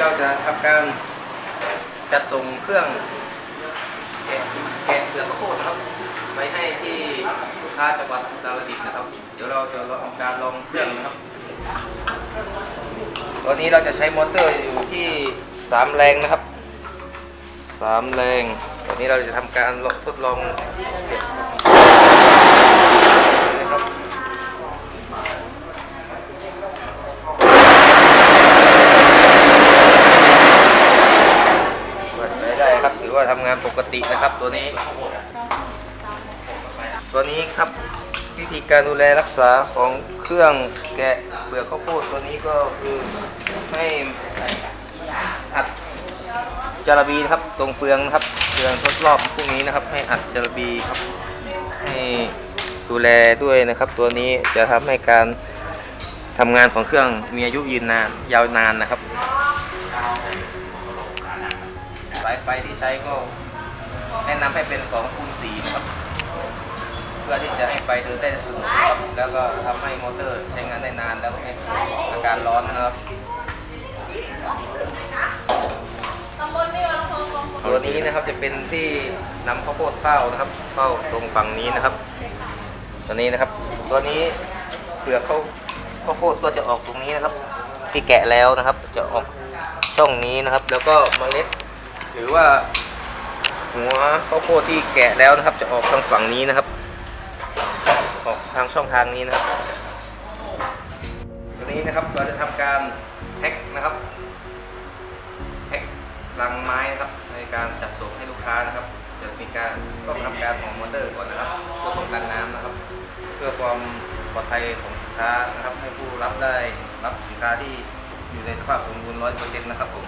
เราจะทำการจัดส่งเครื่องแกะแกะเปลือกข้าวโพดนะครับไปให้ที่ลูกค้าจังหวัดอุตรดิตถ์นะครับ เดี๋ยวเราจะลองการลองเครื่องนะครับตอนนี้เราจะใช้มอเตอร์อยู่ที่3แรงนะครับ3แรงตอนนี้เราจะทำการทดลองเสียบนะครับ ว่าใช้ได้ ครับถือว่าทำงานปกตินะครับตัวนี้ ตัวนี้ครับวิธีการดูแลรักษาของเครื่องแกะเปลือกข้าวโพดตัวนี้ก็คือให้อัดจาระบีครับตรงเฟืองนะครับเฟืองทดรอบพวกนี้นะครับ ให้อัดจาระบีครับ ให้ดูแลด้วยนะครับ ตัวนี้จะทำให้การทำงานของเครื่องมีอายุยืนนานยาวนานนะครับายไฟที่ใช้ก็แนะนำให้เป็น2คูณ4นะครับ เพื่อที่จะให้ไฟเดินได้สะดวกนะครับแล้วก็ทำให้มอเตอร์ใช้งานได้นานแล้วไม่อาการร้อนนะครับ ตัวนี้นะครับจะเป็นที่นำข้าวโพดเข้านะครับเข้าตรงฝั่งนี้นะครับ ตัวนี้นะครับ ตัวนี้เปลือกข้าวข้าวโพดก็จะออกตรงนี้นะครับ ที่แกะแล้วนะครับจะออกช่องนี้นะครับ แล้วก็เมล็ด หรือว่า หัวข้าวโพดที่แกะแล้วนะครับ จะออกทางฝั่งนี้นะครับ ออกทางช่องทางนี้นะครับตัวนี้นะครับเราจะทำการแฮกนะครับแฮกรังไม้นะครับในการจัดส่งให้ลูกค้านะครับ จะมีการต้องทำการของมอเตอร์ก่อนนะครับเพื่อป้องกันน้ำนะครับ เพื่อความปลอดภัยของสินค้านะครับ ให้ผู้รับได้รับสินค้าที่อยู่ในสภาพสมบูรณ์ร้อยเปอร์เซ็นต์นะครับผม